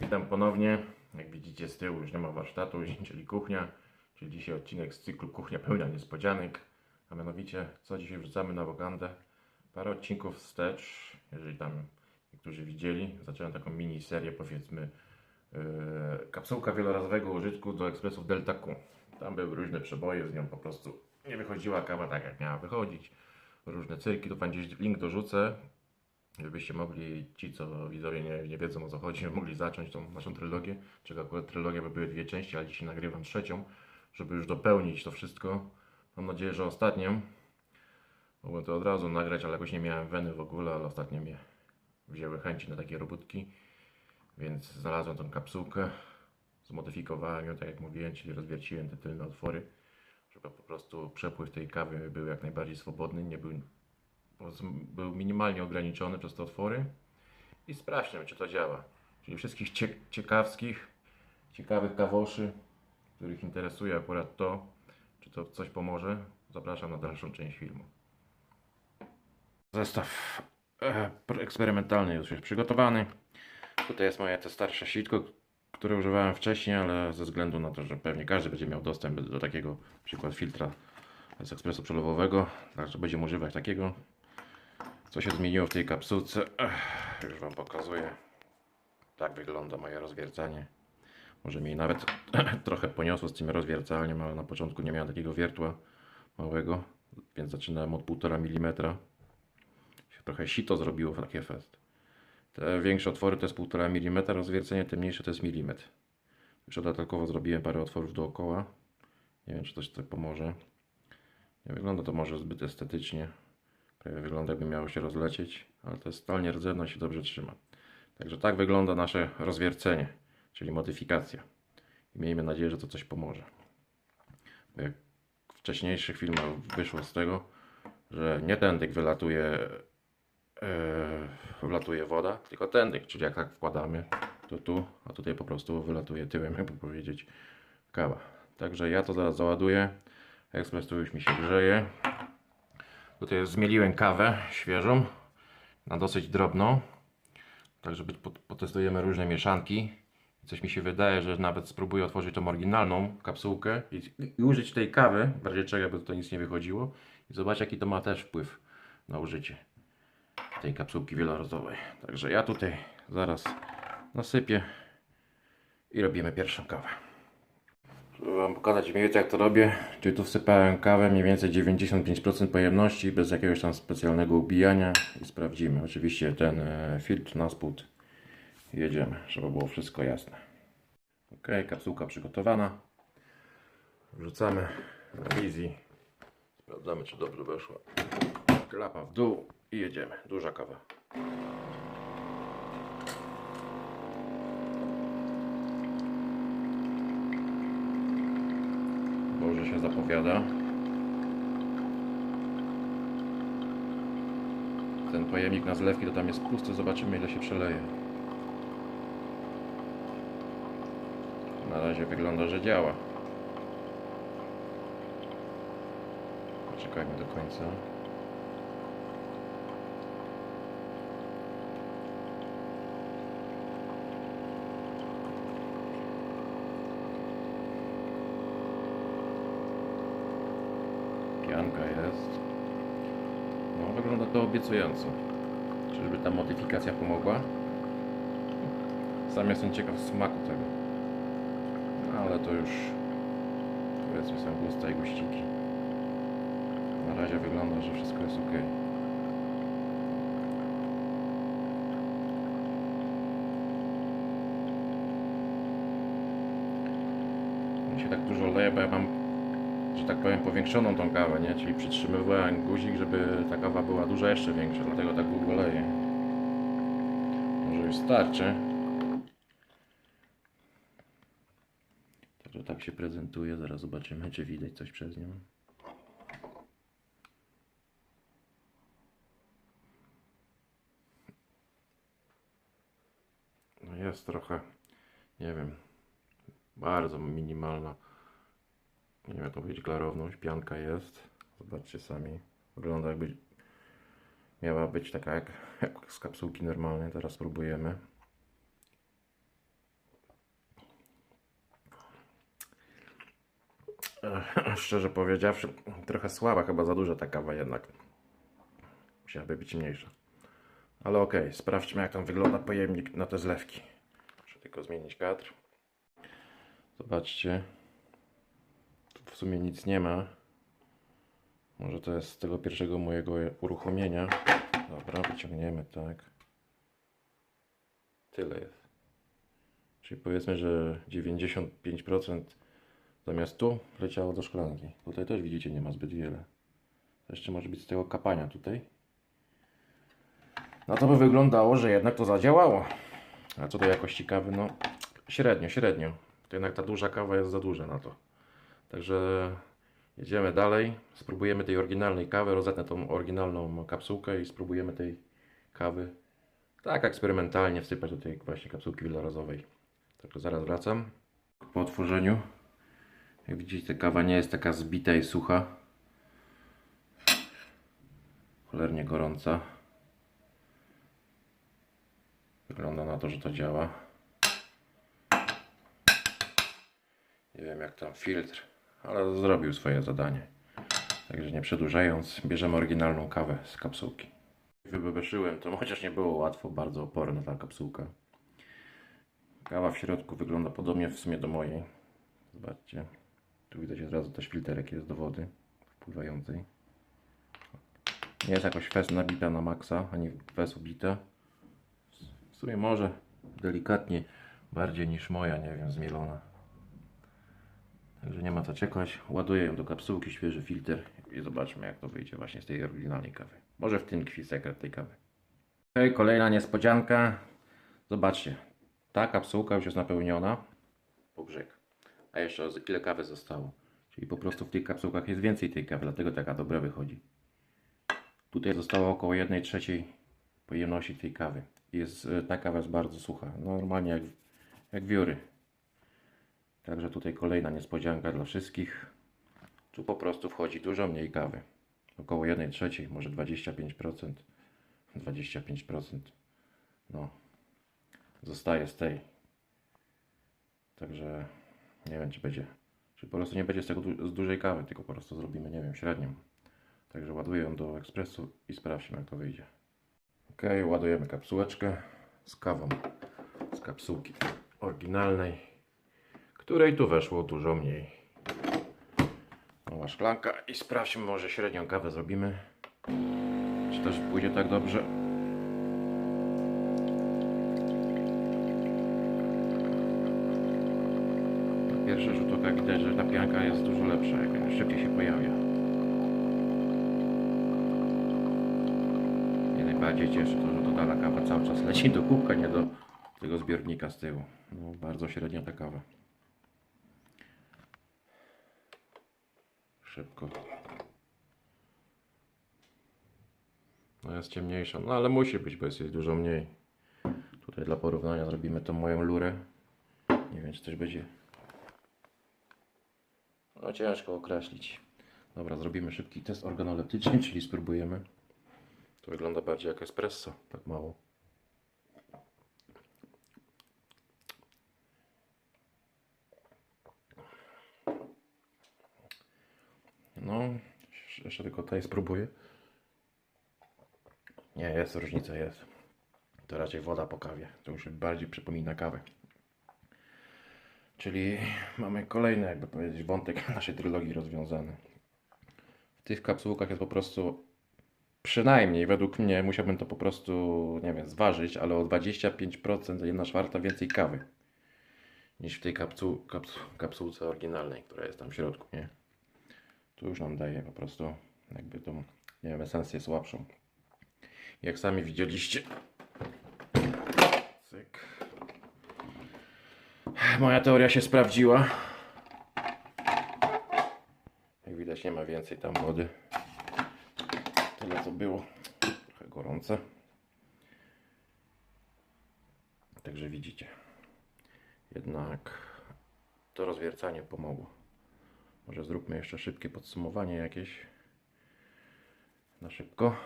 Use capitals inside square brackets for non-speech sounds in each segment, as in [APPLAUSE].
Witam ponownie. Jak widzicie z tyłu już nie ma warsztatu, [LAUGHS] czyli kuchnia. Czyli dzisiaj odcinek z cyklu Kuchnia pełna niespodzianek. A mianowicie, co dzisiaj wrzucamy na wokandę? Parę odcinków wstecz, jeżeli tam niektórzy widzieli. Zacząłem taką mini serię, powiedzmy, yy, kapsułka wielorazowego użytku do ekspresów Delta Q. Tam były różne przeboje, z nią po prostu nie wychodziła kawa tak, jak miała wychodzić. Różne cyrki, to Wam gdzieś link dorzucę, żebyście mogli, ci co widzowie nie, nie wiedzą o co chodzi, [LAUGHS] mogli zacząć tą naszą trylogię, czego akurat trylogia by były dwie części, ale dzisiaj nagrywam trzecią, żeby już dopełnić to wszystko. Mam nadzieję, że ostatnią. Mogłem to od razu nagrać, ale jakoś nie miałem weny w ogóle, ale ostatnio mnie wzięły chęci na takie robótki, więc znalazłem tą kapsułkę, zmodyfikowałem ją, tak jak mówiłem, czyli rozwierciłem te tylne otwory, żeby po prostu przepływ tej kawy był jak najbardziej swobodny, nie był był minimalnie ograniczony przez te otwory i sprawdźmy, czy to działa. Czyli wszystkich cie ciekawskich, ciekawych kawoszy, których interesuje akurat to, czy to coś pomoże, zapraszam na dalszą część filmu. Zestaw e, eksperymentalny już jest przygotowany. Tutaj jest moje te starsze sitko, które używałem wcześniej, ale ze względu na to, że pewnie każdy będzie miał dostęp do takiego przykład filtra z ekspresu przelewowego, także będziemy używać takiego. Co się zmieniło w tej kapsułce? Ech, już Wam pokazuję. Tak wygląda moje rozwiercanie. Może mi nawet [CLEARS THROAT] trochę poniosło z tym rozwiercaniem, ale na początku nie miałem takiego wiertła małego, więc zaczynałem od 1,5 mm. Trochę sito zrobiło w takie fest. Te większe otwory to jest 1,5 mm rozwiercenie, te mniejsze to jest milimetr. Jeszcze dodatkowo zrobiłem parę otworów dookoła. Nie wiem, czy coś tutaj pomoże. Nie wygląda to może zbyt estetycznie. Prawie wygląda jakby miało się rozlecieć, ale to jest stal nierdzewna i się dobrze trzyma. Także tak wygląda nasze rozwiercenie, czyli modyfikacja. I miejmy nadzieję, że to coś pomoże. Bo jak w wcześniejszych filmach wyszło z tego, że nie tędyk wylatuje, wylatuje woda, tylko tędyk, czyli jak tak wkładamy, to tu, a tutaj po prostu wylatuje tyłem, [LAUGHS] jakby powiedzieć, kawa. Także ja to zaraz załaduję. Ekspres tu już mi się grzeje. Tutaj zmieliłem kawę świeżą na dosyć drobną. Tak, żeby pot- potestujemy różne mieszanki. Coś mi się wydaje, że nawet spróbuję otworzyć tą oryginalną kapsułkę i, i użyć tej kawy, w razie czego by to nic nie wychodziło. I zobacz jaki to ma też wpływ na użycie tej kapsułki wielorazowej. Także ja tutaj zaraz nasypię i robimy pierwszą kawę. Żeby Wam pokazać mniej więcej jak to robię, czyli tu wsypałem kawę mniej więcej 95% pojemności, bez jakiegoś tam specjalnego ubijania i sprawdzimy. Oczywiście ten e, filtr na spód jedziemy, żeby było wszystko jasne. Ok, kapsułka przygotowana. Wrzucamy wizji. Sprawdzamy czy dobrze weszła. Klapa w dół i jedziemy. Duża kawa. Dobrze się zapowiada. Ten pojemnik na zlewki to tam jest pusty, zobaczymy ile się przeleje. Na razie wygląda, że działa. Poczekajmy do końca. Pianka jest. No, wygląda to obiecująco. Czyżby ta modyfikacja pomogła? Sam jestem ciekaw smaku tego. No, ale to już powiedzmy są gusta i guściki. Na razie wygląda, że wszystko jest ok. Mi się tak dużo leje, bo ja mam że tak powiem, powiększoną tą kawę, nie? Czyli przytrzymywałem guzik, żeby ta kawa była dużo jeszcze większa, dlatego tak długo leję. Może już starczy. Także tak się prezentuje, zaraz zobaczymy, czy widać coś przez nią. No jest trochę, nie wiem, bardzo minimalna nie wiem jak to powiedzieć, klarowność, pianka jest. Zobaczcie sami, wygląda jakby miała być taka jak, jak z kapsułki normalnej, teraz spróbujemy. Szczerze powiedziawszy, trochę słaba, chyba za duża ta kawa jednak. Musiałaby być mniejsza. Ale okej, okay, sprawdźmy jak tam wygląda pojemnik na te zlewki. Muszę tylko zmienić kadr. Zobaczcie, Sumie nic nie ma. Może to jest z tego pierwszego mojego uruchomienia. Dobra, wyciągniemy tak. Tyle jest. Czyli powiedzmy, że 95% zamiast tu leciało do szklanki. Tutaj też widzicie nie ma zbyt wiele. To Jeszcze może być z tego kapania tutaj. No to by wyglądało, że jednak to zadziałało. A co do jakości kawy, no średnio, średnio. To jednak ta duża kawa jest za duża na to. Także jedziemy dalej. Spróbujemy tej oryginalnej kawy. Rozetnę tą oryginalną kapsułkę i spróbujemy tej kawy tak eksperymentalnie wsypać do tej właśnie kapsułki wielorazowej. Także zaraz wracam. Po otworzeniu, jak widzicie, kawa nie jest taka zbita i sucha. Cholernie gorąca. Wygląda na to, że to działa. Nie wiem jak tam filtr, ale zrobił swoje zadanie. Także nie przedłużając, bierzemy oryginalną kawę z kapsułki. Wybebeszyłem to, chociaż nie było łatwo, bardzo oporna ta kapsułka. Kawa w środku wygląda podobnie w sumie do mojej. Zobaczcie. Tu widać od razu też filterek jest do wody wpływającej. Nie jest jakoś fest nabita na maksa, ani fest ubita. W sumie może delikatnie bardziej niż moja, nie wiem, zmielona. Także nie ma co czekać. Ładuję ją do kapsułki, świeży filtr i zobaczmy jak to wyjdzie właśnie z tej oryginalnej kawy. Może w tym tkwi sekret tej kawy. Okej, kolejna niespodzianka. Zobaczcie, ta kapsułka już jest napełniona po brzeg. A jeszcze ile kawy zostało. Czyli po prostu w tych kapsułkach jest więcej tej kawy, dlatego taka dobra wychodzi. Tutaj zostało około 1 trzeciej pojemności tej kawy. Jest, y, ta kawa jest bardzo sucha. Normalnie jak, jak wióry. Także tutaj kolejna niespodzianka dla wszystkich. Tu po prostu wchodzi dużo mniej kawy. Około 1 trzeciej, może 25%. 25%. No. Zostaje z tej. Także nie wiem, czy będzie. Czy po prostu nie będzie z tego du- z dużej kawy, tylko po prostu zrobimy, nie wiem, średnią. Także ładuję ją do ekspresu i sprawdźmy, jak to wyjdzie. Ok, ładujemy kapsułeczkę z kawą z kapsułki oryginalnej, której tu weszło dużo mniej. Mała szklanka i sprawdźmy, może średnią kawę zrobimy. Czy też pójdzie tak dobrze? Na pierwszy rzut oka widać, że ta pianka jest dużo lepsza, jak szybciej się pojawia. Mnie najbardziej cieszy to, że dodana kawa cały czas leci do kubka, nie do tego zbiornika z tyłu. No, bardzo średnia ta kawa. Szybko. No jest ciemniejsza, no ale musi być, bo jest jej dużo mniej. Tutaj dla porównania zrobimy tą moją lurę. Nie wiem, czy coś będzie. No ciężko określić. Dobra, zrobimy szybki test organoleptyczny, czyli spróbujemy. To wygląda bardziej jak espresso, tak mało. No, jeszcze tylko tutaj spróbuję. Nie, jest różnica, jest. To raczej woda po kawie. To już bardziej przypomina kawę. Czyli mamy kolejny, jakby powiedzieć, wątek [LAUGHS] naszej trylogii rozwiązany. W tych kapsułkach jest po prostu przynajmniej według mnie musiałbym to po prostu, nie wiem, zważyć, ale o 25% 1 czwarta więcej kawy niż w tej kapsu, kapsu, kapsułce oryginalnej, która jest tam w środku, nie? Tu już nam daje po prostu jakby tą, nie wiem, esencję słabszą. Jak sami widzieliście. Cyk. Moja teoria się sprawdziła. Jak widać nie ma więcej tam wody. Tyle co było. Trochę gorące. Także widzicie. Jednak to rozwiercanie pomogło. Może zróbmy jeszcze szybkie podsumowanie jakieś. Na szybko.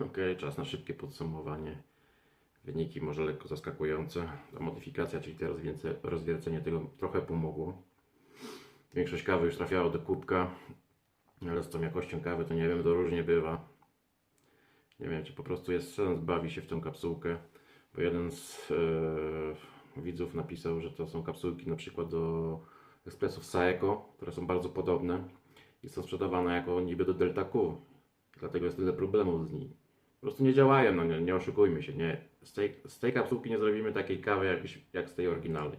Ok, czas na szybkie podsumowanie. Wyniki może lekko zaskakujące. Ta modyfikacja, czyli to rozwierce- rozwiercenie tego trochę pomogło. Większość kawy już trafiało do kubka, ale z tą jakością kawy to nie wiem, to różnie bywa. Nie wiem, czy po prostu jest sens bawi się w tą kapsułkę, bo jeden z e, widzów napisał, że to są kapsułki na przykład do espresów Saeco, które są bardzo podobne i są sprzedawane jako niby do Delta Q. Dlatego jest tyle problemów z nimi. Po prostu nie działają, no nie, nie oszukujmy się, nie. Z tej, z tej kapsułki nie zrobimy takiej kawy jak, jak z tej oryginalnej.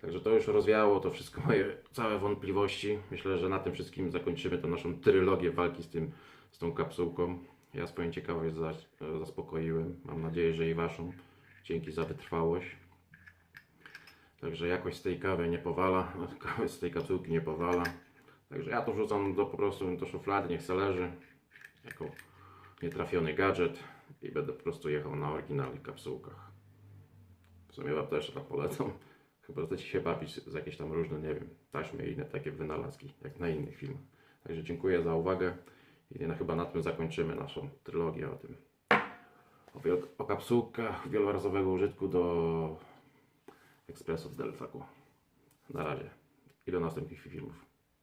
Także to już rozwiało to wszystko moje całe wątpliwości. Myślę, że na tym wszystkim zakończymy tę naszą trylogię walki z, tym, z tą kapsułką. Ja swoją ciekawość zas- zaspokoiłem. Mam nadzieję, że i Waszą. Dzięki za wytrwałość. Także jakość z tej kawy nie powala, [LAUGHS] z tej kapsułki nie powala. Także ja to wrzucam do, po prostu do szuflady, niech se leży. Jako nietrafiony gadżet i będę po prostu jechał na oryginalnych kapsułkach. W sumie Wam też tak polecam. [LAUGHS] Chyba chcecie się bawić z jakieś tam różne, nie wiem, taśmy i inne takie wynalazki, jak na innych filmach. Także dziękuję za uwagę i na, chyba na tym zakończymy naszą trylogię o tym. O, o kapsułkach wielorazowego użytku do ekspresów z Deltaku. Na razie i do następnych filmów.